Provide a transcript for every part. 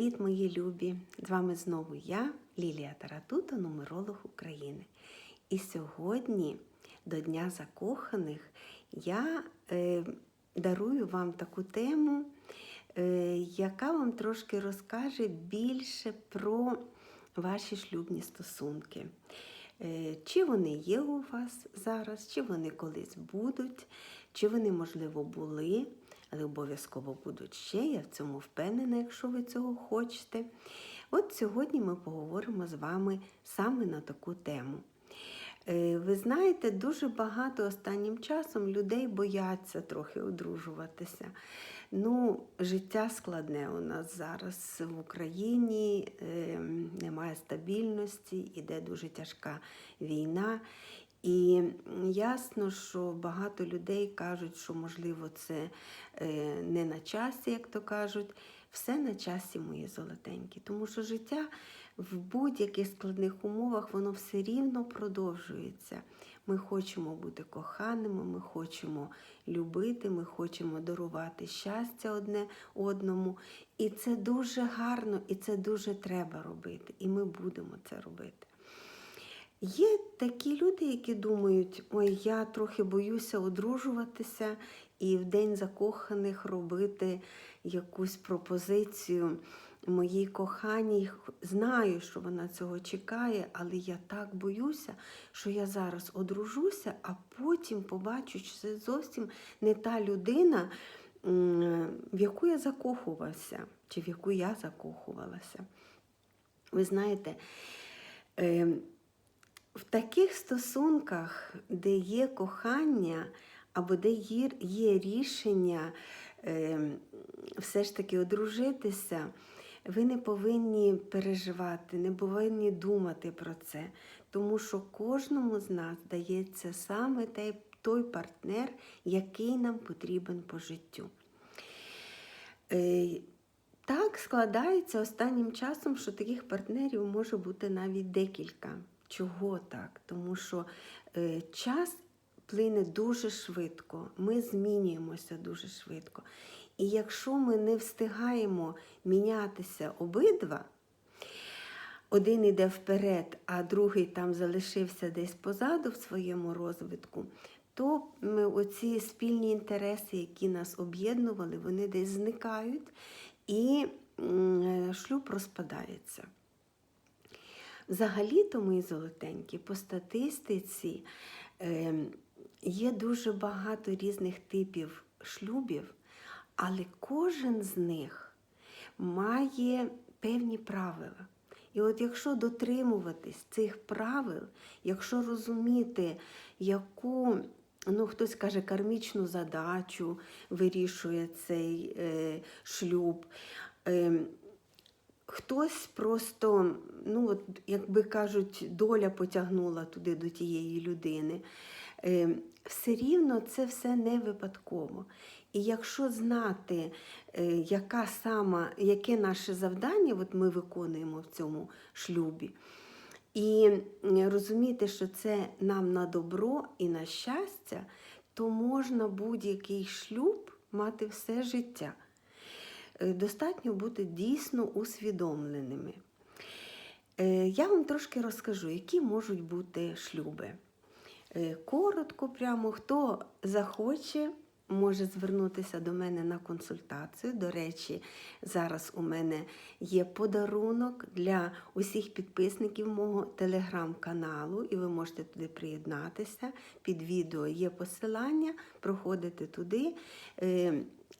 Привіт, мої любі! З вами знову я, Лілія Таратута, нумеролог України. І сьогодні, до Дня Закоханих, я е, дарую вам таку тему, е, яка вам трошки розкаже більше про ваші шлюбні стосунки. Е, Чи вони є у вас зараз, чи вони колись будуть, чи вони, можливо, були, але обов'язково будуть ще. Я в цьому впевнена, якщо ви цього хочете. От сьогодні ми поговоримо з вами саме на таку тему. Е, Ви знаєте, дуже багато останнім часом людей бояться трохи одружуватися. Ну, життя складне у нас зараз в Україні, е, немає стабільності, іде дуже тяжка війна. І ясно, що багато людей кажуть, що можливо це е, не на часі, як то кажуть. Все на часі, мої золотенькі, тому що життя в будь-яких складних умовах воно все рівно продовжується. Ми хочемо бути коханими, ми хочемо любити, ми хочемо дарувати щастя одне одному. І це дуже гарно, і це дуже треба робити. І ми будемо це робити. Є такі люди, які думають, ой, я трохи боюся одружуватися і в день закоханих робити якусь пропозицію моїй коханій. Знаю, що вона цього чекає, але я так боюся, що я зараз одружуся, а потім побачу, що це зовсім не та людина, в яку я закохувався, чи в яку я закохувалася. Ви знаєте, в таких стосунках, де є кохання, або де є, рішення е, все ж таки одружитися, ви не повинні переживати, не повинні думати про це, тому що кожному з нас дається саме той, той партнер, який нам потрібен по життю. Е, так складається останнім часом, що таких партнерів може бути навіть декілька. Чого так? Тому що е, час плине дуже швидко, ми змінюємося дуже швидко. І якщо ми не встигаємо мінятися обидва, один іде вперед, а другий там залишився десь позаду в своєму розвитку, то ми оці спільні інтереси, які нас об'єднували, вони десь зникають і е, шлюб розпадається. Взагалі-то, мої золотенькі, по статистиці е, є дуже багато різних типів шлюбів, але кожен з них має певні правила. І от якщо дотримуватись цих правил, якщо розуміти, яку, ну хтось каже, кармічну задачу вирішує цей е, шлюб, е, Хтось просто, ну от, як кажуть, доля потягнула туди до тієї людини. Е, все рівно це все не випадково. І якщо знати, е, яка сама, яке наше завдання от ми виконуємо в цьому шлюбі, і розуміти, що це нам на добро і на щастя, то можна будь-який шлюб мати все життя. Е, достатньо бути дійсно усвідомленими. Е, я вам трошки розкажу, які можуть бути шлюби. Е, коротко, прямо, хто захоче, може звернутися до мене на консультацію. До речі, зараз у мене є подарунок для усіх підписників мого телеграм-каналу, і ви можете туди приєднатися. Під відео є посилання, проходите туди.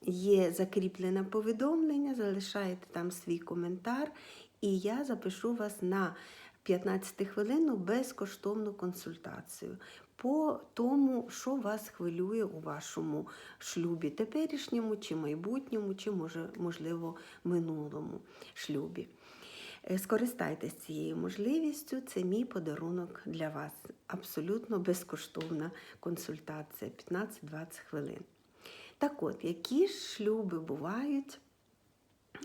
Є закріплене повідомлення, залишаєте там свій коментар, і я запишу вас на 15 хвилину безкоштовну консультацію по тому, що вас хвилює у вашому шлюбі, теперішньому, чи майбутньому, чи, може, можливо, минулому шлюбі. Е, скористайтесь цією можливістю, це мій подарунок для вас. Абсолютно безкоштовна консультація 15-20 хвилин. Так от, які ж шлюби бувають,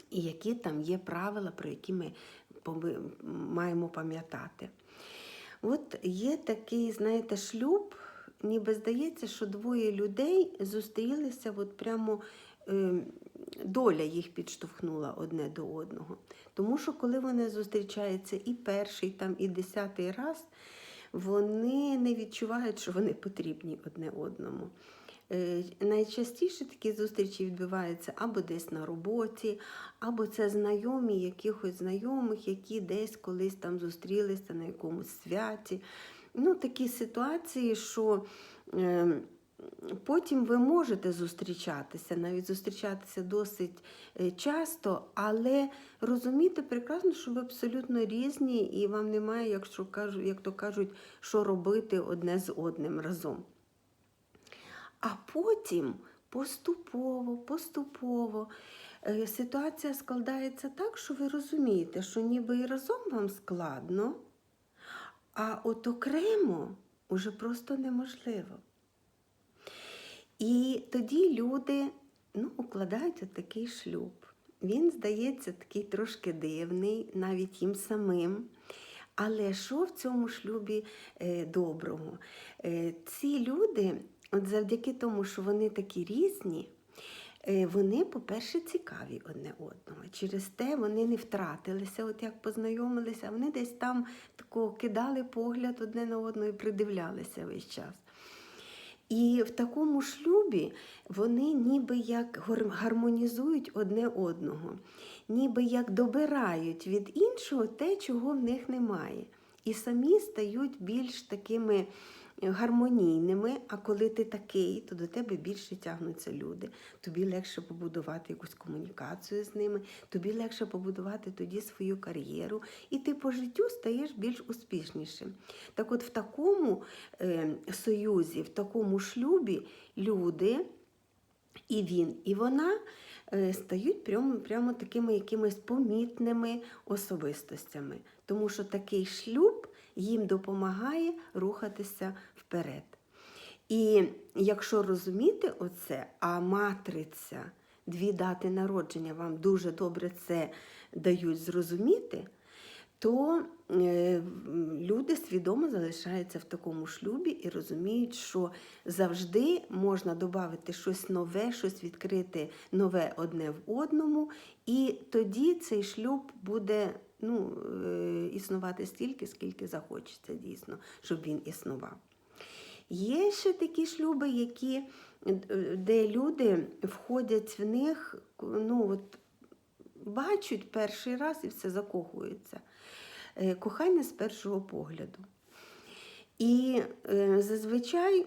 і які там є правила, про які ми маємо пам'ятати. От є такий, знаєте, шлюб, ніби здається, що двоє людей зустрілися от прямо е, доля їх підштовхнула одне до одного. Тому що коли вони зустрічаються і перший, там, і десятий раз, вони не відчувають, що вони потрібні одне одному. Е, Найчастіше такі зустрічі відбуваються або десь на роботі, або це знайомі якихось знайомих, які десь колись там зустрілися на якомусь святі. Ну, такі ситуації, що е, потім ви можете зустрічатися, навіть зустрічатися досить е, часто, але розуміти прекрасно, що ви абсолютно різні, і вам немає, якщо кажу, як то кажуть, що робити одне з одним разом. А потім поступово, поступово е, ситуація складається так, що ви розумієте, що ніби і разом вам складно, а от окремо уже просто неможливо. І тоді люди ну, укладають от такий шлюб. Він здається такий трошки дивний, навіть їм самим. Але що в цьому шлюбі е, доброго? Е, ці люди, от завдяки тому, що вони такі різні, е, вони, по-перше, цікаві одне одного. Через те вони не втратилися, от як познайомилися, вони десь там тако кидали погляд одне на одного і придивлялися весь час. І в такому шлюбі вони ніби як гармонізують одне одного, ніби як добирають від іншого те, чого в них немає. І самі стають більш такими гармонійними. А коли ти такий, то до тебе більше тягнуться люди. Тобі легше побудувати якусь комунікацію з ними, тобі легше побудувати тоді свою кар'єру, і ти по життю стаєш більш успішнішим. Так от в такому е, союзі, в такому шлюбі люди, і він, і вона е, стають прямо, прямо такими якимись помітними особистостями. Тому що такий шлюб їм допомагає рухатися вперед. І якщо розуміти оце, а матриця, дві дати народження вам дуже добре це дають зрозуміти, то е, люди свідомо залишаються в такому шлюбі і розуміють, що завжди можна додати щось нове, щось відкрити нове одне в одному, і тоді цей шлюб буде ну, е, існувати стільки, скільки захочеться дійсно, щоб він існував. Є ще такі шлюби, які, е, де люди входять в них, ну от бачать перший раз і все закохуються. Е, Кохання з першого погляду. І зазвичай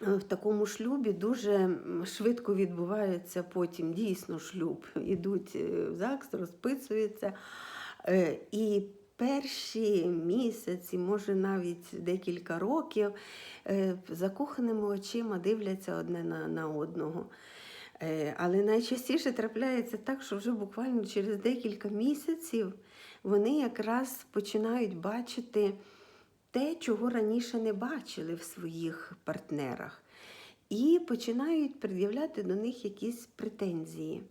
в такому шлюбі дуже швидко відбувається потім дійсно шлюб. Ідуть е, в ЗАГС, розписуються. Е, І перші місяці, може навіть декілька років, е, закоханими очима дивляться одне на, на одного. Е, Але найчастіше трапляється так, що вже буквально через декілька місяців вони якраз починають бачити те, чого раніше не бачили в своїх партнерах, і починають пред'являти до них якісь претензії.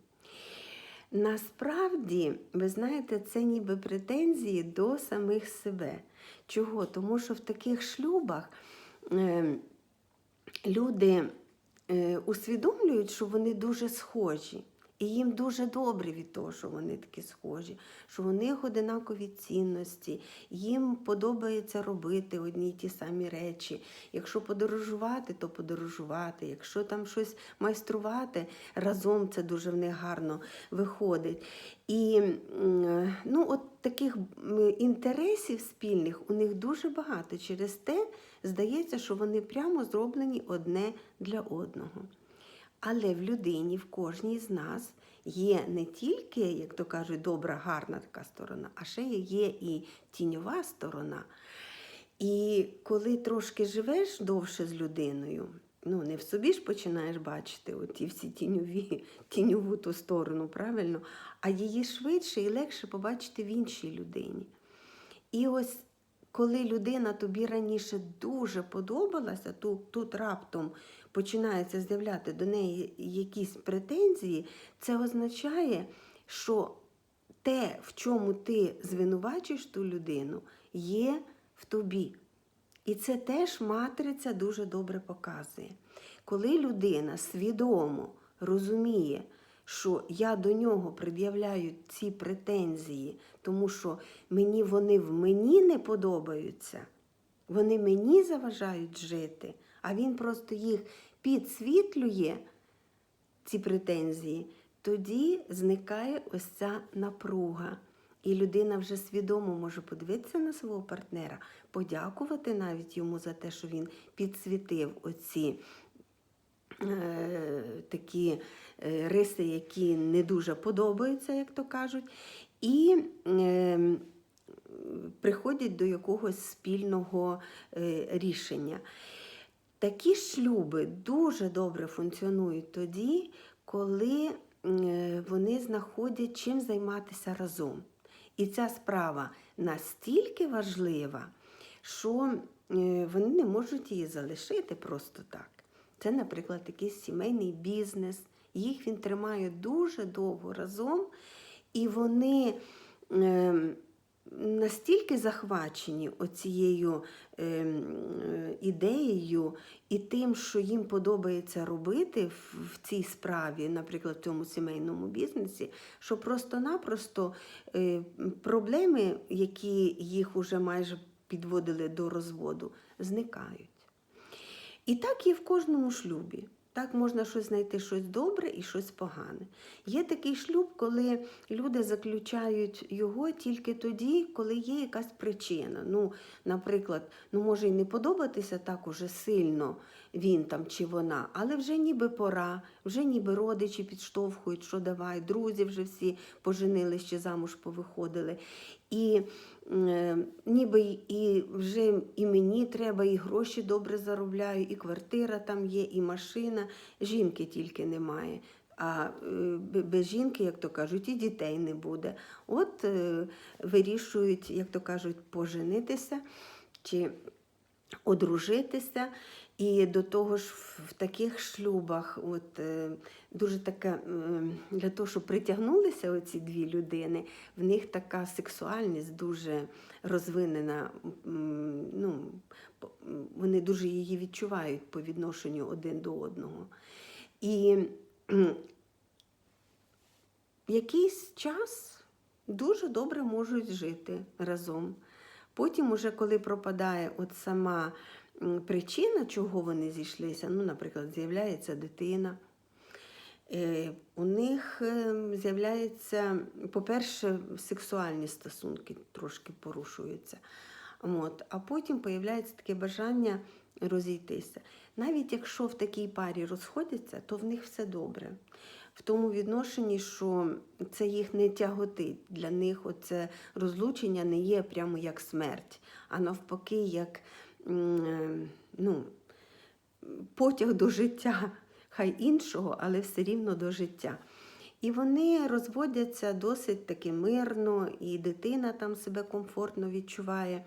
Насправді, ви знаєте, це ніби претензії до самих себе. Чого? Тому що в таких шлюбах е, люди е, усвідомлюють, що вони дуже схожі. І їм дуже добре від того, що вони такі схожі, що у них одинакові цінності, їм подобається робити одні й ті самі речі. Якщо подорожувати, то подорожувати. Якщо там щось майструвати, разом це дуже в них гарно виходить. І ну, от таких інтересів спільних у них дуже багато. Через те здається, що вони прямо зроблені одне для одного. Але в людині, в кожній з нас є не тільки, як то кажуть, добра, гарна така сторона, а ще є і тіньова сторона. І коли трошки живеш довше з людиною, ну не в собі ж починаєш бачити оті всі тіньові, тіньову ту сторону, правильно, а її швидше і легше побачити в іншій людині. І ось коли людина тобі раніше дуже подобалася, тут, тут раптом починаються з'являти до неї якісь претензії, це означає, що те, в чому ти звинувачуєш ту людину, є в тобі. І це теж матриця дуже добре показує. Коли людина свідомо розуміє, що я до нього пред'являю ці претензії, тому що мені вони в мені не подобаються, вони мені заважають жити, а він просто їх підсвітлює, ці претензії, тоді зникає ось ця напруга. І людина вже свідомо може подивитися на свого партнера, подякувати навіть йому за те, що він підсвітив оці е, такі е, риси, які не дуже подобаються, як то кажуть, і е, приходять до якогось спільного е, рішення. Такі шлюби дуже добре функціонують тоді, коли е, вони знаходять чим займатися разом. І ця справа настільки важлива, що е, вони не можуть її залишити просто так. Це, наприклад, якийсь сімейний бізнес. Їх він тримає дуже довго разом, і вони настільки захвачені оцією е, е, ідеєю і тим, що їм подобається робити в, цій справі, наприклад, в цьому сімейному бізнесі, що просто-напросто е, проблеми, які їх уже майже підводили до розводу, зникають. І так і в кожному шлюбі. Так можна щось знайти щось добре і щось погане. Є такий шлюб, коли люди заключають його тільки тоді, коли є якась причина. Ну, наприклад, ну може й не подобатися так уже сильно він там чи вона, але вже ніби пора, вже ніби родичі підштовхують, що давай, друзі вже всі поженили, ще замуж повиходили. І ніби і вже і мені треба, і гроші добре заробляю, і квартира там є, і машина. Жінки тільки немає. А е, без жінки, як то кажуть, і дітей не буде. От е, вирішують, як то кажуть, поженитися чи одружитися. І до того ж, в таких шлюбах, от е, дуже така е, для того, щоб притягнулися оці дві людини, в них така сексуальність дуже розвинена. Ну, вони дуже її відчувають по відношенню один до одного. І якийсь час дуже добре можуть жити разом. Потім, уже коли пропадає от сама причина, чого вони зійшлися, ну, наприклад, з'являється дитина. Е, У них е, з'являється, по-перше, сексуальні стосунки трошки порушуються. От. А потім з'являється таке бажання розійтися. Навіть якщо в такій парі розходяться, то в них все добре. В тому відношенні, що це їх не тяготить. Для них оце розлучення не є прямо як смерть, а навпаки, як ну, потяг до життя, хай іншого, але все рівно до життя. І вони розводяться досить таки мирно, і дитина там себе комфортно відчуває.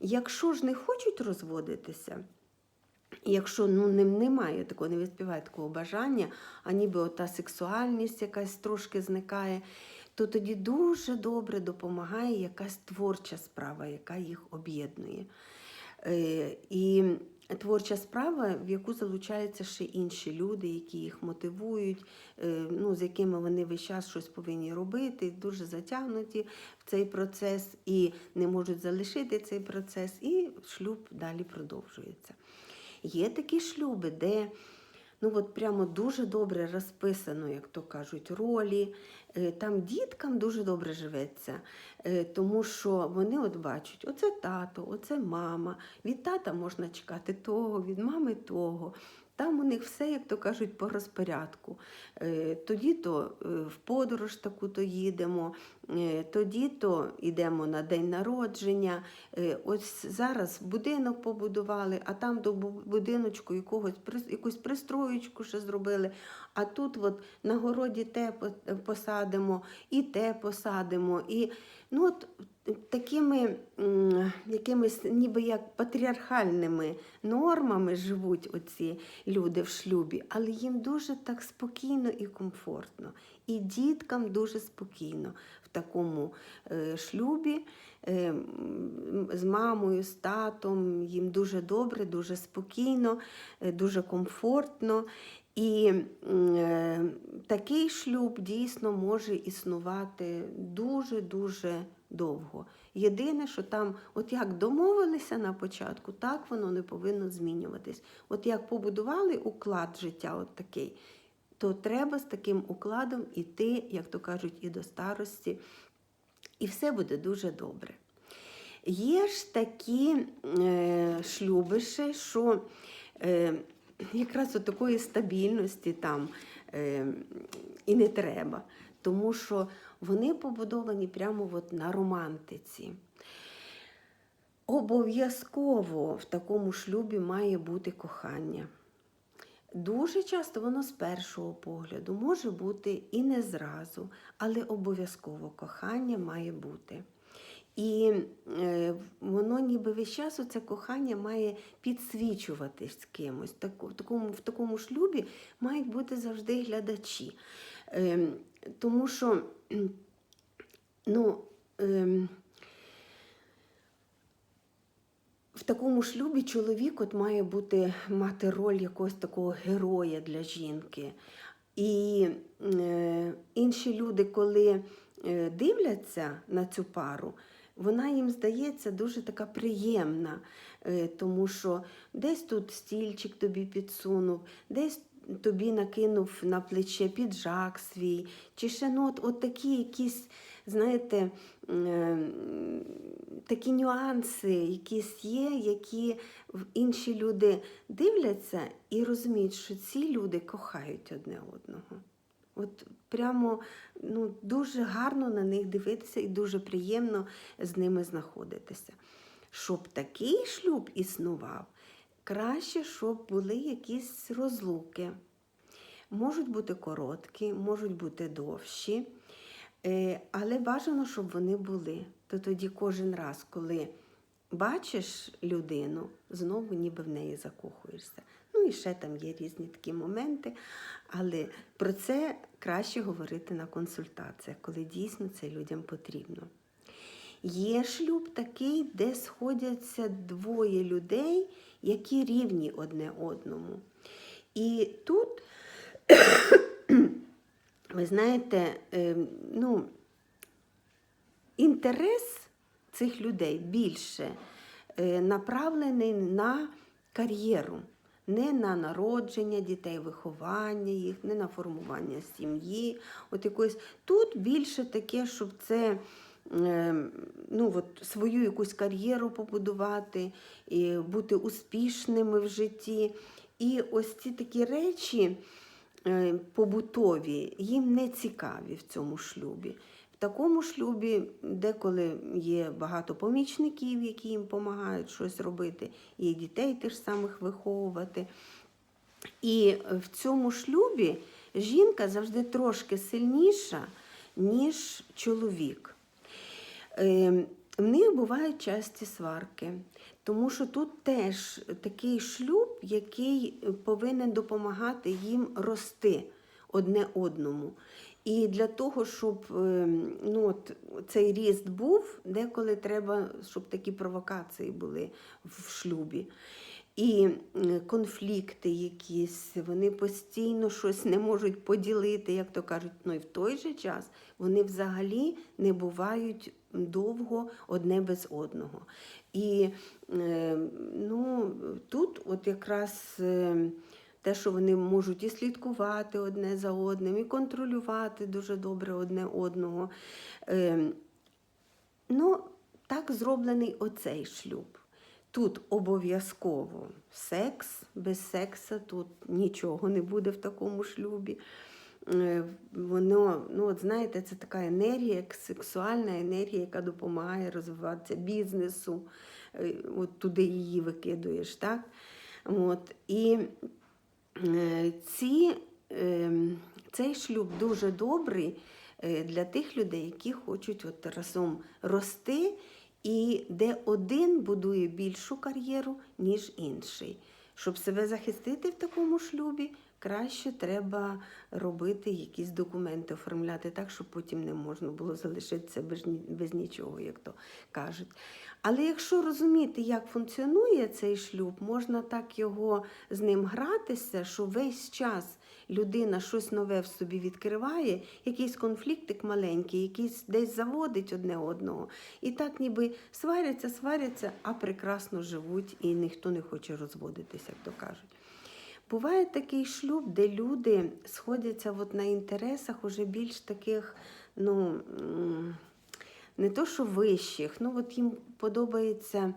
Якщо ж не хочуть розводитися, якщо ну, немає такого, не відспіває такого бажання, а ніби ота сексуальність якась трошки зникає, то тоді дуже добре допомагає якась творча справа, яка їх об'єднує. Е, І творча справа, в яку залучаються ще інші люди, які їх мотивують, е, ну, з якими вони весь час щось повинні робити, дуже затягнуті в цей процес і не можуть залишити цей процес, і шлюб далі продовжується. Є такі шлюби, де ну от прямо дуже добре розписано, як то кажуть, ролі. Е, Там діткам дуже добре живеться, е, тому що вони от бачать, оце тато, оце мама. Від тата можна чекати того, від мами того. Там у них все, як то кажуть, по розпорядку. Е, Тоді то е, в подорож таку-то їдемо, е, тоді то йдемо на день народження. Ось зараз будинок побудували, а там до будиночку якогось якусь пристроєчку ще зробили. А тут от на городі те посадимо, і те посадимо. І ну от такими якимись ніби як патріархальними нормами живуть оці люди в шлюбі, але їм дуже так спокійно і комфортно. І діткам дуже спокійно в такому е, шлюбі е, з мамою, з татом. Їм дуже добре, дуже спокійно, е, дуже комфортно. І е, такий шлюб дійсно може існувати дуже-дуже довго. Єдине, що там, от як домовилися на початку, так воно не повинно змінюватись. От як побудували уклад життя, от такий, то треба з таким укладом іти, як то кажуть, і до старості, і все буде дуже добре. Є ж такі е, шлюби ще, що е, якраз от такої стабільності там е, і не треба, тому що вони побудовані прямо от на романтиці. Обов'язково в такому шлюбі має бути кохання. Дуже часто воно з першого погляду може бути і не зразу, але обов'язково кохання має бути. І е, воно ніби весь час це кохання має підсвічуватись з кимось. Так, в, такому, в такому шлюбі мають бути завжди глядачі. Е, тому що ну, е, в такому шлюбі чоловік от має бути мати роль якогось такого героя для жінки. І е, інші люди, коли е, дивляться на цю пару, вона їм здається дуже така приємна, е, тому що десь тут стільчик тобі підсунув, десь тобі накинув на плече піджак свій, чи ще ну, от, от такі якісь, знаєте, е, такі нюанси якісь є, які інші люди дивляться і розуміють, що ці люди кохають одне одного. От прямо ну, дуже гарно на них дивитися і дуже приємно з ними знаходитися. Щоб такий шлюб існував, краще, щоб були якісь розлуки. Можуть бути короткі, можуть бути довші, е, але бажано, щоб вони були. То тоді кожен раз, коли бачиш людину, знову ніби в неї закохуєшся. Ну і ще там є різні такі моменти, але про це краще говорити на консультаціях, коли дійсно це людям потрібно. Є шлюб такий, де сходяться двоє людей, які рівні одне одному. І тут, ви знаєте, е, ну, інтерес цих людей більше е, направлений на кар'єру, не на народження дітей, виховання їх, не на формування сім'ї. От якоїсь. Тут більше таке, щоб це е, ну, от, свою якусь кар'єру побудувати, і бути успішними в житті. І ось ці такі речі е, побутові, їм не цікаві в цьому шлюбі. В такому шлюбі деколи є багато помічників, які їм допомагають щось робити, і дітей тих самих виховувати. І в цьому шлюбі жінка завжди трошки сильніша, ніж чоловік. Е, В них бувають часті сварки, тому що тут теж такий шлюб, який повинен допомагати їм рости одне одному. І для того, щоб е, ну, от, цей ріст був, деколи треба, щоб такі провокації були в шлюбі. І конфлікти якісь, вони постійно щось не можуть поділити, як то кажуть. Ну і в той же час вони взагалі не бувають довго одне без одного. І е, ну, тут от якраз. Те, що вони можуть і слідкувати одне за одним, і контролювати дуже добре одне одного. Е, ну, так зроблений оцей шлюб. Тут обов'язково секс, без секса тут нічого не буде в такому шлюбі. Е, Воно, ну от знаєте, це така енергія, сексуальна енергія, яка допомагає розвиватися бізнесу. Е, От туди її викидуєш, так? От. І ці, е, цей шлюб дуже добрий е, для тих людей, які хочуть от разом рости, і де один будує більшу кар'єру, ніж інший. Щоб себе захистити в такому шлюбі, краще треба робити якісь документи, оформляти так, щоб потім не можна було залишитися без, без нічого, як то кажуть. Але якщо розуміти, як функціонує цей шлюб, можна так його з ним гратися, що весь час людина щось нове в собі відкриває, якийсь конфліктик маленький, якийсь десь заводить одне одного. І так ніби сваряться, сваряться, а прекрасно живуть, і ніхто не хоче розводитися, як то кажуть. Буває такий шлюб, де люди сходяться от на інтересах уже більш таких, ну, не то що вищих, ну от їм подобається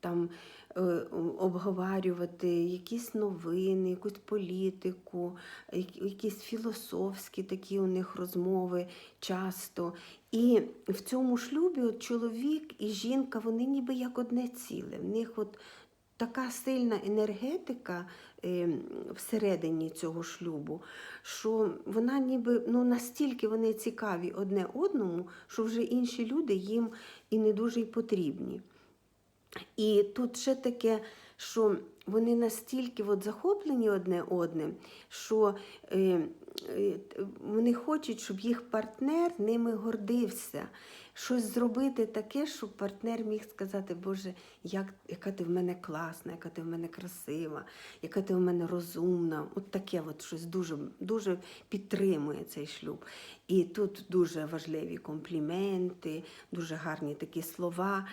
там е, обговорювати якісь новини, якусь політику, якісь філософські такі у них розмови часто. І в цьому шлюбі от чоловік і жінка, вони ніби як одне ціле. В них от така сильна енергетика е, всередині цього шлюбу, що вона ніби ну, настільки вони цікаві одне одному, що вже інші люди їм і не дуже й потрібні. І тут ще таке, що вони настільки от захоплені одне одним, що е, вони хочуть, щоб їх партнер ними гордився. Щось зробити таке, щоб партнер міг сказати, Боже, як, яка ти в мене класна, яка ти в мене красива, яка ти в мене розумна. От таке от щось дуже, дуже підтримує цей шлюб. І тут дуже важливі компліменти, дуже гарні такі слова.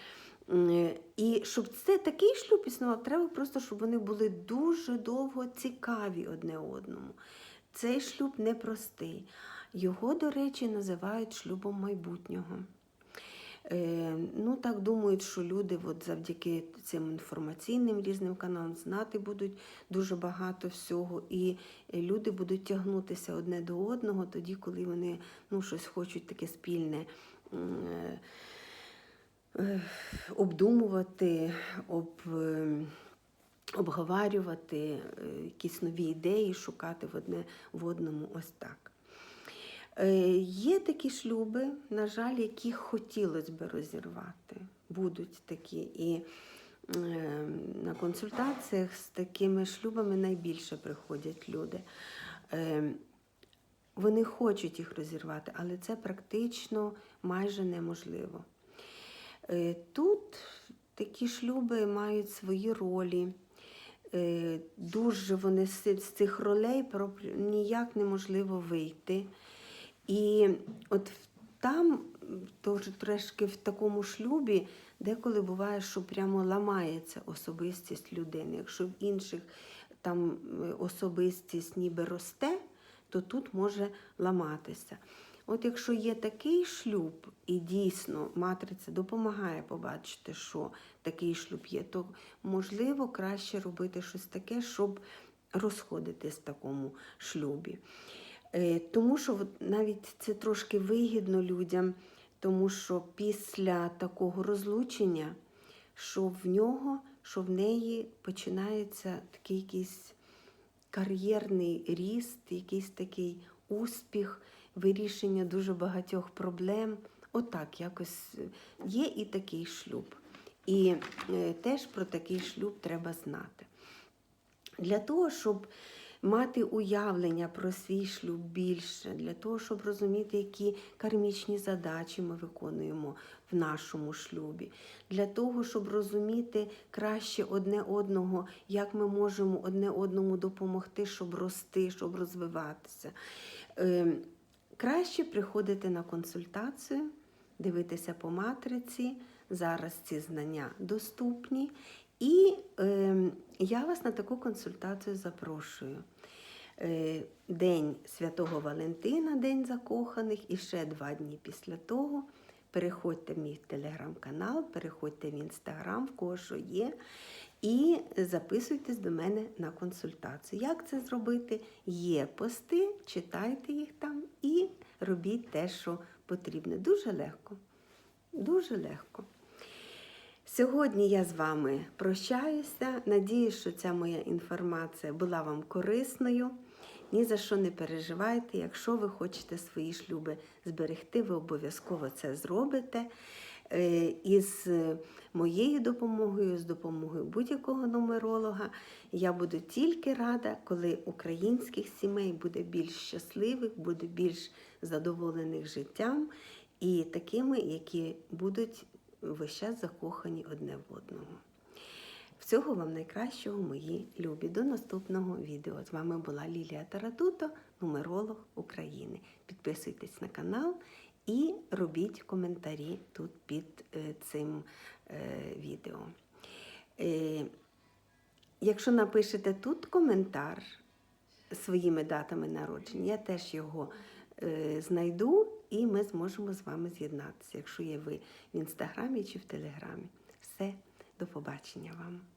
І щоб це такий шлюб існував, треба просто, щоб вони були дуже довго цікаві одне одному. Цей шлюб непростий. Його, до речі, називають шлюбом майбутнього. Е, ну, так думають, що люди от завдяки цим інформаційним різним каналам знати будуть дуже багато всього, і люди будуть тягнутися одне до одного тоді, коли вони ну, щось хочуть таке спільне. е, е, обдумувати, об, обговорювати е, якісь нові ідеї, шукати в одне в одному ось так. Е, Є такі шлюби, на жаль, які хотілося би розірвати. Будуть такі. І е, на консультаціях з такими шлюбами найбільше приходять люди. Вони хочуть їх розірвати, але це практично майже неможливо. Тут такі шлюби мають свої ролі. Е, Дуже вони з цих ролей ніяк неможливо вийти. І от там, теж трошки в такому шлюбі, деколи буває, що прямо ламається особистість людини. Якщо в інших там е, особистість ніби росте, то тут може ламатися. От якщо є такий шлюб, і дійсно матриця допомагає побачити, що такий шлюб є, то можливо краще робити щось таке, щоб розходитись в такому шлюбі. Е, Тому що навіть це трошки вигідно людям, тому що після такого розлучення, що в нього, що в неї починається такий якийсь кар'єрний ріст, якийсь такий успіх, вирішення дуже багатьох проблем. Отак якось е, є і такий шлюб. І е, теж про такий шлюб треба знати. Для того, щоб мати уявлення про свій шлюб більше, для того, щоб розуміти, які кармічні задачі ми виконуємо в нашому шлюбі, для того, щоб розуміти краще одне одного, як ми можемо одне одному допомогти, щоб рости, щоб розвиватися. Ем, Краще приходити на консультацію, дивитися по матриці. Зараз ці знання доступні. І е, я вас на таку консультацію запрошую. Е, День Святого Валентина, День закоханих, і ще два дні після того. Переходьте в мій телеграм-канал, переходьте в інстаграм, в кого що є, і записуйтесь до мене на консультацію. Як це зробити? Є пости, читайте їх там і робіть те, що потрібно. Дуже легко. Дуже легко. Сьогодні я з вами прощаюся. Надіюсь, що ця моя інформація була вам корисною. Ні за що не переживайте. Якщо ви хочете свої шлюби зберегти, ви обов'язково це зробите. Е, Із моєю допомогою, з допомогою будь-якого нумеролога, я буду тільки рада, коли українських сімей буде більш щасливих, буде більш задоволених життям і такими, які будуть весь час закохані одне в одного. Всього вам найкращого, мої любі. До наступного відео. З вами була Лілія Таратуто, нумеролог України. Підписуйтесь на канал і робіть коментарі тут під е, цим е, відео. Е, Якщо напишете тут коментар своїми датами народження, я теж його знайду і ми зможемо з вами з'єднатися, якщо є ви в інстаграмі чи в телеграмі. Все, до побачення вам.